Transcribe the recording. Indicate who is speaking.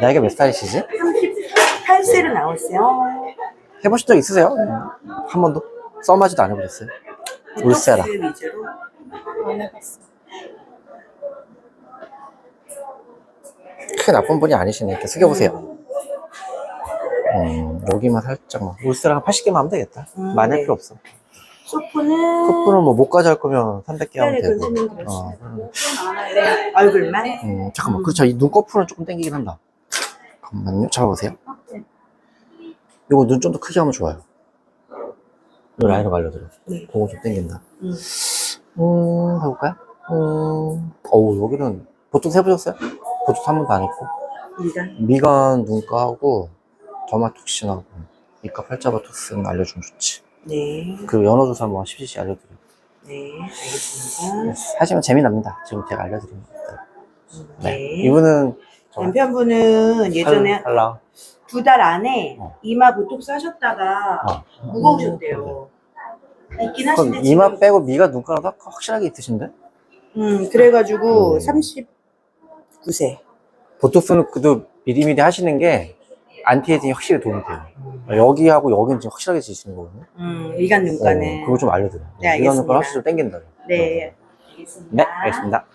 Speaker 1: 나이가 몇 살이시지?
Speaker 2: 38세로 나왔어요.
Speaker 1: 해보신 적 있으세요? 한 번도? 써마지도 안 해보셨어요? 울세라.
Speaker 2: 보톡스 위주로.
Speaker 3: 안 해봤어.
Speaker 1: 크게 나쁜 분이 아니시네. 이렇게 숙여보세요. 음, 여기만 살짝 뭐. 울세라 한 80개만 하면 되겠다.
Speaker 2: 음,
Speaker 1: 많이 할
Speaker 2: 네.
Speaker 1: 필요 없어.
Speaker 2: 소프는
Speaker 1: 커플은 뭐 목까지 할 거면 300개 하면
Speaker 2: 네,
Speaker 1: 되고. 어. 음.
Speaker 2: 네, 얼굴만.
Speaker 1: 음, 잠깐만. 그쵸. 이 눈꺼풀은 조금 땡기긴 한다. 잠깐만요. 잡아보세요. 이거 눈 좀 더 크게 하면 좋아요. 이 라인을 말려드려.
Speaker 2: 네.
Speaker 1: 그거 좀 땡긴다.
Speaker 2: 음.
Speaker 1: 음, 해볼까요? 음, 어우, 여기는 보톡스 해보셨어요? 보톡스 한 번도 안 했고.
Speaker 2: 미간.
Speaker 1: 미간 눈가하고 더마톡신하고 이가 팔자바톡스는 알려주면 좋지.
Speaker 2: 네.
Speaker 1: 그리고 연어조사 한번 CCC 알려드려요.
Speaker 2: 네. 알겠습니다.
Speaker 1: 하시면 재미납니다. 지금 제가 알려드린 것들. 네.
Speaker 2: 네.
Speaker 1: 이분은 저
Speaker 2: 남편분은 예전에
Speaker 1: 달라.
Speaker 2: 두 달 안에
Speaker 1: 어.
Speaker 2: 이마 보톡스 하셨다가
Speaker 1: 어.
Speaker 2: 무거우셨대요. 있긴
Speaker 1: 그럼
Speaker 2: 하신데
Speaker 1: 이마
Speaker 2: 지금-
Speaker 1: 빼고 미가 눈가가 확실하게 있으신데?
Speaker 2: 음 그래가지고
Speaker 1: 음.
Speaker 2: 39세.
Speaker 1: 보톡스는 그래도 미리미리 하시는 게 안티에이징이 확실히 도움이 돼요. 여기하고 여기는 지금 확실하게 지시는 거거든요.
Speaker 2: 음 미간 눈가는.
Speaker 1: 어, 그거 좀 알려드려요.
Speaker 2: 네,
Speaker 1: 눈가
Speaker 2: 알겠습니다.
Speaker 1: 확실히 좀 땡긴다.
Speaker 2: 네. 알겠습니다.
Speaker 1: 네, 알겠습니다.